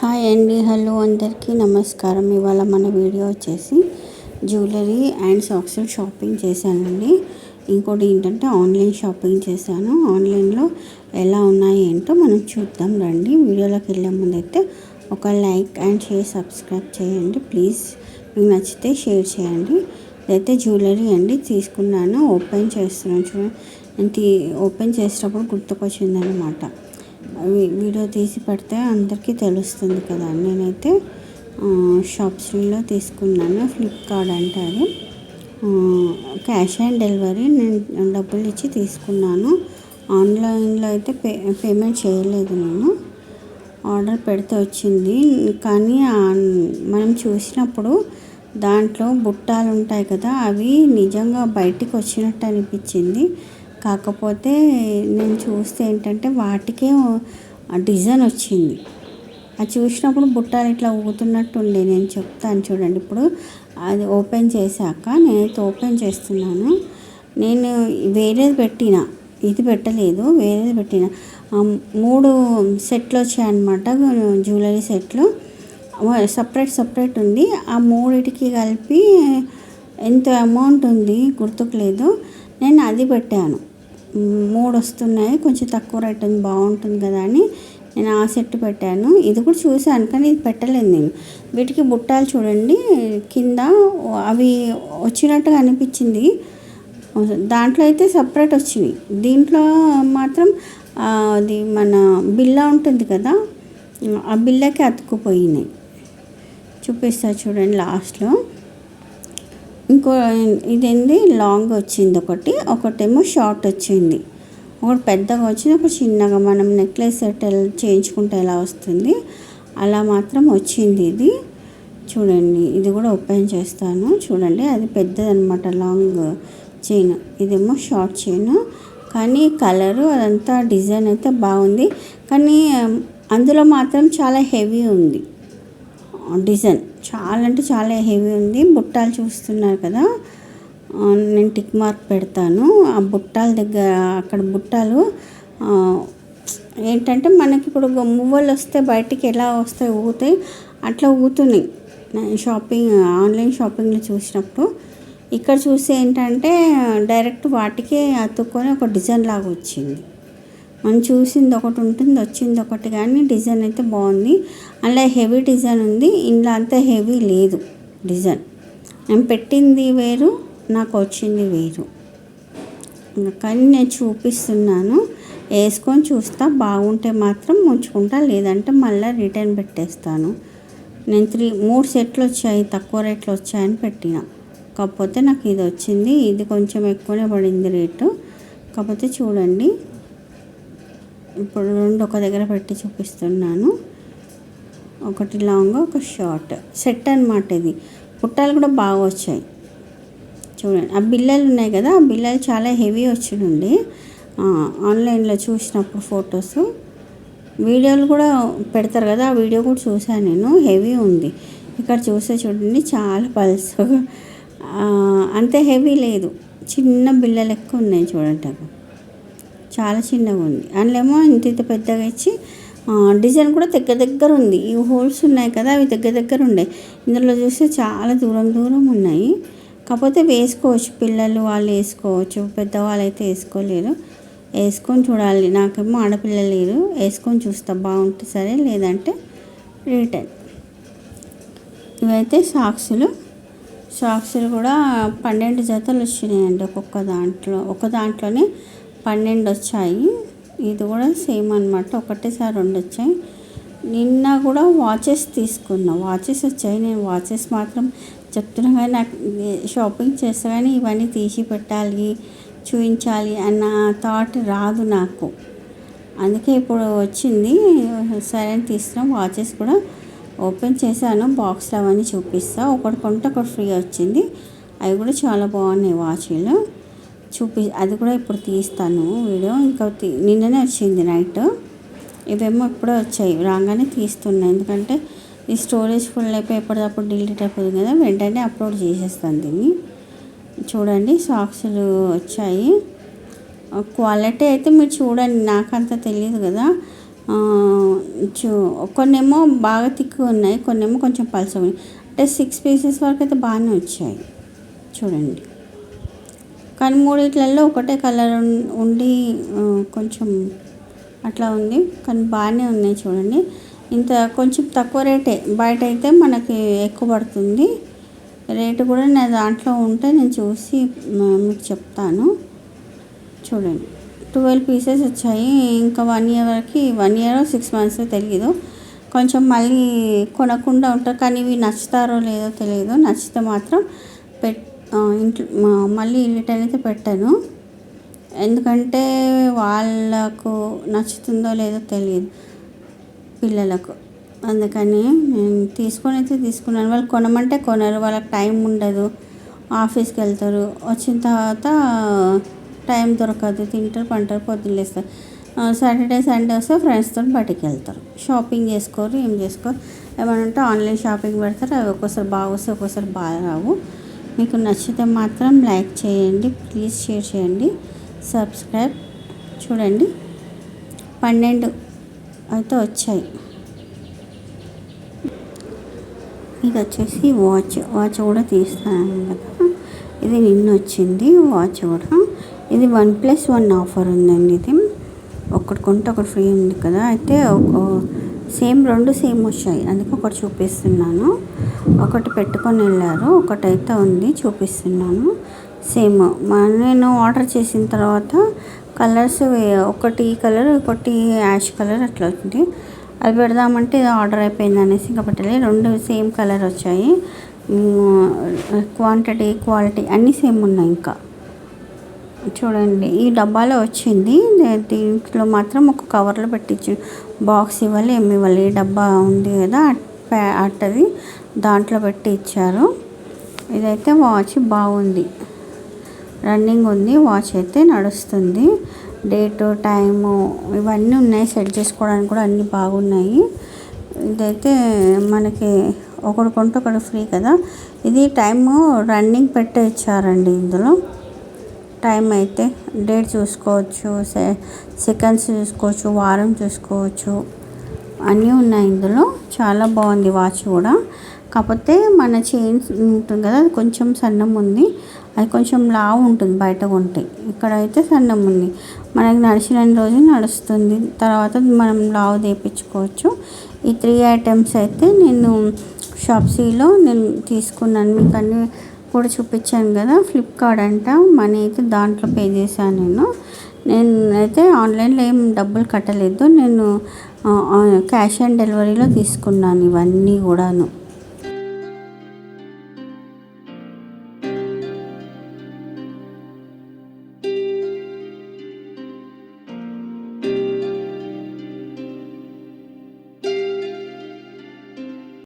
Hi అండి hello అందరికీ నమస్కారం. ఇవాళ మన వీడియో వచ్చేసి జ్యువెలరీ అండ్ సాక్స్ షాపింగ్ చేశానండి. ఇంకోటి ఏంటంటే ఆన్లైన్ షాపింగ్ చేశాను. ఆన్లైన్లో ఎలా ఉన్నాయి ఏంటో మనం చూద్దాం రండి. వీడియోలోకి వెళ్ళే ముందైతే ఒక లైక్ అండ్ షేర్ సబ్స్క్రైబ్ చేయండి. ప్లీజ్ మీకు నచ్చితే షేర్ చేయండి. ఇదైతే జ్యువెలరీ అండి. తీసుకున్నాను ఓపెన్ చేస్తున్నాను చూడండి. ఓపెన్ చేసేటప్పుడు గుర్తుకొచ్చిందనమాట వీడియో తీసి పెడితే అందరికీ తెలుస్తుంది కదా నేనైతే షాప్స్లో తీసుకున్నాను. ఫ్లిప్కార్ట్ అంటే అది. క్యాష్ ఆన్ డెలివరీ నేను డబ్బులు ఇచ్చి తీసుకున్నాను. ఆన్లైన్లో అయితే పే పేమెంట్ చేయలేదు నేను. ఆర్డర్ పెడితే వచ్చింది. కానీ మనం చూసినప్పుడు దాంట్లో బుట్టాలు ఉంటాయి కదా అవి నిజంగా బయటికి వచ్చినట్టు అనిపించింది. కాకపోతే నేను చూస్తే ఏంటంటే వాటికే డిజైన్ వచ్చింది. అది చూసినప్పుడు బుట్టాలు ఇట్లా ఊగుతున్నట్టు ఉండే నేను చెప్తాను చూడండి. ఇప్పుడు అది ఓపెన్ చేశాక నేనైతే ఓపెన్ చేస్తున్నాను. నేను వేరేది పెట్టిన ఇది పెట్టలేదు వేరేది పెట్టిన. మూడు సెట్లు వచ్చాయన్నమాట జ్యువెలరీ సెట్లు. సపరేట్ సపరేట్ ఉంది. ఆ మూడిటికి కలిపి ఎంత అమౌంట్ ఉంది గుర్తుకులేదు నేను అది పెట్టాను. మూడు వస్తున్నాయి. కొంచెం తక్కువ రేట్ ఉంది బాగుంటుంది కదా అని నేను ఆ సెట్ పెట్టాను. ఇది కూడా చూశాను కానీ ఇది పెట్టలేదు నేను. వీటికి బుట్టాలు చూడండి కింద అవి వచ్చినట్టుగా అనిపించింది. దాంట్లో అయితే సపరేట్ వచ్చినాయి దీంట్లో మాత్రం అది మన బిల్ల ఉంటుంది కదా ఆ బిల్లకి అతుక్కుపోయినాయి. చూపిస్తా చూడండి లాస్ట్లో. ఇంకో ఇదేంది? లాంగ్ వచ్చింది ఒకటి. ఒకటేమో షార్ట్ వచ్చింది. ఒకటి పెద్దగా వచ్చింది ఒకటి చిన్నగా. మనం నెక్లెస్ సెట్ చేయించుకుంటే ఎలా వస్తుంది? అలా మాత్రం వచ్చింది ఇది. చూడండి ఇది కూడా ఓపెన్ చేస్తాను. చూడండి అది పెద్దదనమాట లాంగ్ చైన్. ఇదేమో షార్ట్ చైన్. కానీ కలరు అదంతా డిజైన్ అయితే బాగుంది. కానీ అందులో మాత్రం చాలా హెవీ ఉంది డిజైన్. చాలా అంటే చాలా హెవీ ఉంది. బుట్టాలు చూస్తున్నారు కదా. నేను టిక్ మార్క్ పెడతాను. ఆ బుట్టాల దగ్గర అక్కడ బుట్టాలు ఏంటంటే మనకి ఇప్పుడు మువ్వలు వస్తే బయటికి ఎలా వస్తాయి ఊగుతాయి అట్లా ఊగుతున్నాయి. షాపింగ్ ఆన్లైన్ షాపింగ్లో చూసినప్పుడు. ఇక్కడ చూసి ఏంటంటే డైరెక్ట్ వాటికే అతుక్కొని ఒక డిజైన్ లాగా వచ్చింది. మనం చూసింది ఒకటి ఉంటుంది వచ్చింది ఒకటి. కానీ డిజైన్ అయితే బాగుంది. అలా హెవీ డిజైన్ ఉంది. ఇందులో అంత హెవీ లేదు డిజైన్. నేను పెట్టింది వేరు నాకు వచ్చింది వేరు. కానీ నేను చూపిస్తున్నాను. వేసుకొని చూస్తా. బాగుంటే మాత్రం ఉంచుకుంటా. లేదంటే మళ్ళీ రిటర్న్ పెట్టేస్తాను. నేను త్రీ మూడు సెట్లు వచ్చాయి. తక్కువ రేట్లు వచ్చాయని పెట్టిన. కాకపోతే నాకు ఇది వచ్చింది. ఇది కొంచెం ఎక్కువనే పడింది రేటు. కాకపోతే చూడండి. ఇప్పుడు రెండు ఒక దగ్గర పెట్టి చూపిస్తున్నాను. ఒకటి లాంగ్ ఒక షార్ట్. సెట్ అనమాట ఇది. పుట్టాలు కూడా బాగా వచ్చాయి. చూడండి. ఆ బిల్లలు ఉన్నాయి కదా ఆ బిల్లలు చాలా హెవీ వచ్చినండి ఆన్లైన్లో చూసినప్పుడు ఫొటోస్. వీడియోలు కూడా పెడతారు కదా ఆ వీడియో కూడా చూసాను నేను. హెవీ ఉంది. ఇక్కడ చూసే చూడండి చాలా పల్స్. అంతే హెవీ లేదు. చిన్న బిల్లలు ఎక్కువ ఉన్నాయి చూడండి చాలా చిన్నగా ఉంది. అందులో ఇంత ఇంత పెద్దగా ఇచ్చి డిజైన్ కూడా దగ్గర దగ్గర ఉంది. ఈ హోల్స్ ఉన్నాయి కదా అవి దగ్గర దగ్గర ఉన్నాయి ఇందులో చూస్తే చాలా దూరం దూరం ఉన్నాయి. కాకపోతే వేసుకోవచ్చు. పిల్లలు వాళ్ళు వేసుకోవచ్చు. పెద్దవాళ్ళు అయితే వేసుకోలేరు. వేసుకొని చూడాలి. నాకేమో ఆడపిల్ల లేరు. వేసుకొని చూస్తా. బాగుంటే సరే లేదంటే రిటర్న్. ఇవైతే సాక్సులు. సాక్సులు కూడా పన్నెండు జతలు వచ్చినాయండి ఒక్కొక్క దాంట్లో. ఒక దాంట్లోనే పన్నెండు వచ్చాయి ఇది కూడా సేమ్ అనమాట ఒకటేసారి రెండు వచ్చాయి నిన్న కూడా వాచెస్ తీసుకున్నా. వాచెస్ వచ్చాయి. నేను వాచెస్ మాత్రం చెప్తున్నా కానీ నాకు షాపింగ్ చేస్తా కానీ ఇవన్నీ తీసి పెట్టాలి చూపించాలి అన్న థాట్ రాదు నాకు. అందుకే ఇప్పుడు వచ్చింది. సరే తీస్తున్నాం. వాచెస్ కూడా ఓపెన్ చేశాను. బాక్స్లో అవన్నీ చూపిస్తా. ఒకటి కొంటే ఒకటి ఫ్రీ వచ్చింది. అవి కూడా చాలా బాగున్నాయి వాచీలు. చూపి అది కూడా ఇప్పుడు తీస్తాను వీడియో. ఇంకా నిన్ననే వచ్చింది నైట్. ఇవేమో ఇప్పుడే వచ్చాయి. రాగానే తీస్తున్నాయి ఎందుకంటే ఈ స్టోరేజ్ ఫుల్ అయిపోయి ఎప్పటికప్పుడు డిలీట్ అయిపోతుంది కదా వెంటనే అప్లోడ్ చేసేస్తాను దీన్ని. చూడండి సాక్స్లు వచ్చాయి. క్వాలిటీ అయితే మీరు చూడండి. నాకు అంత తెలియదు కదా చూ కొన్నేమో బాగా తిక్కు ఉన్నాయి. కొన్నేమో కొంచెం పలుసగా ఉన్నాయి. అంటే సిక్స్ పీసెస్ వరకు అయితే బాగానే వచ్చాయి. చూడండి. కానీ మూడిట్లలో ఒకటే కలర్ ఉం- ఉండి కొంచెం అట్లా ఉంది. కానీ బాగానే ఉన్నాయి చూడండి. ఇంత కొంచెం తక్కువ రేటే. బయట అయితే మనకి ఎక్కువ పడుతుంది. రేటు కూడా నా దాంట్లో ఉంటే నేను చూసి మీకు చెప్తాను. చూడండి. ట్వెల్వ్ పీసెస్ వచ్చాయి. ఇంకా వన్ ఇయర్ వరకు వన్ ఇయర్ సిక్స్ మంత్స్ తెలియదు కొంచెం మళ్ళీ కొనకుండా ఉంటారు. కానీ ఇవి నచ్చుతారో లేదో తెలియదు నచ్చితే మాత్రం పెట్ ఇంట్లో మళ్ళీ రిటర్న్ అయితే పెట్టాను. ఎందుకంటే వాళ్ళకు నచ్చుతుందో లేదో తెలియదు పిల్లలకు. అందుకని నేను తీసుకొని అయితే తీసుకున్నాను. వాళ్ళు కొనమంటే కొనరు వాళ్ళకి టైం ఉండదు. ఆఫీస్కి వెళ్తారు. వచ్చిన తర్వాత టైం దొరకదు. తింటారు పంటారు పొద్దులేస్తారు సాటర్డే సండే వస్తే ఫ్రెండ్స్తో బయటికి వెళ్తారు. షాపింగ్ చేసుకోరు ఏం చేసుకోరు. ఏమైనా ఉంటే ఆన్లైన్ షాపింగ్ పెడతారు. అవి ఒక్కోసారి బాగా వస్తాయి ఒక్కోసారి బాగా రావు. మీకు నచ్చితే మాత్రం లైక్ చేయండి ప్లీజ్ షేర్ చేయండి సబ్స్క్రైబ్ చూడండి. పన్నెండు అయితే వచ్చాయి. ఇది వచ్చేసి వాచ్ వాచ్ కూడా తీస్తాను కదా. ఇది నిన్న వచ్చింది వాచ్ కూడా. ఇది వన్ ప్లస్ వన్ ఆఫర్ ఉందండి ఇది. ఒకటి కొంటే ఒకటి ఫ్రీ ఉంది కదా. అయితే సేమ్ రెండు సేమ్ వచ్చాయి. అందుకే ఒకటి చూపిస్తున్నాను. ఒకటి పెట్టుకొని వెళ్ళారు. ఒకటైతే ఉంది. చూపిస్తున్నాను. సేమ్. నేను ఆర్డర్ చేసిన తర్వాత కలర్స్ ఒకటి కలర్ ఒకటి యాష్ కలర్ అట్లా వచ్చింది అది పెడదామంటే ఇది ఆర్డర్ అయిపోయింది అనేసి ఇంకా పెట్టలేదు రెండు సేమ్ కలర్ వచ్చాయి. క్వాంటిటీ క్వాలిటీ అన్నీ సేమ్ ఉన్నాయి ఇంకా. చూడండి ఈ డబ్బాలో వచ్చింది. దీంట్లో మాత్రం ఒక కవర్లో పెట్టించు బాక్స్ ఇవ్వాలి ఏమి ఇవ్వాలి ఈ డబ్బా ఉంది కదా అట్టది దాంట్లో పెట్టి ఇచ్చారు. ఇదైతే వాచ్ బాగుంది. రన్నింగ్ ఉంది వాచ్ అయితే నడుస్తుంది. డేటు టైము ఇవన్నీ ఉన్నాయి సెట్ చేసుకోవడానికి కూడా అన్నీ బాగున్నాయి. ఇదైతే మనకి ఒకడు కొంటే ఒకటి ఫ్రీ కదా. ఇది టైము రన్నింగ్ పెట్టే ఇచ్చారండి ఇందులో. టైం అయితే డేట్ చూసుకోవచ్చు సె సెకండ్స్ చూసుకోవచ్చు వారం చూసుకోవచ్చు. అన్నీ ఉన్నాయి ఇందులో. చాలా బాగుంది వాచ్ కూడా. కాకపోతే మన చైన్ ఉంటుంది కదా అది కొంచెం సన్నం ఉంది. అది కొంచెం లావు ఉంటుంది బయట కొంటే. ఇక్కడ అయితే సన్నం ఉంది. మనకి నడిచిన రోజు నడుస్తుంది. తర్వాత మనం లావు తెప్పించుకోవచ్చు. ఈ త్రీ ఐటమ్స్ అయితే నేను షాప్సీలో నేను తీసుకున్నాను. మీకు అన్ని కూడా చూపించాను కదా ఫ్లిప్కార్ట్ అంట. మనీ అయితే దాంట్లో పే చేశాను నేను. నేను అయితే ఆన్లైన్లో ఏం డబ్బులు కట్టలేదు. నేను క్యాష్ ఆన్ డెలివరీలో తీసుకున్నాను ఇవన్నీ కూడాను.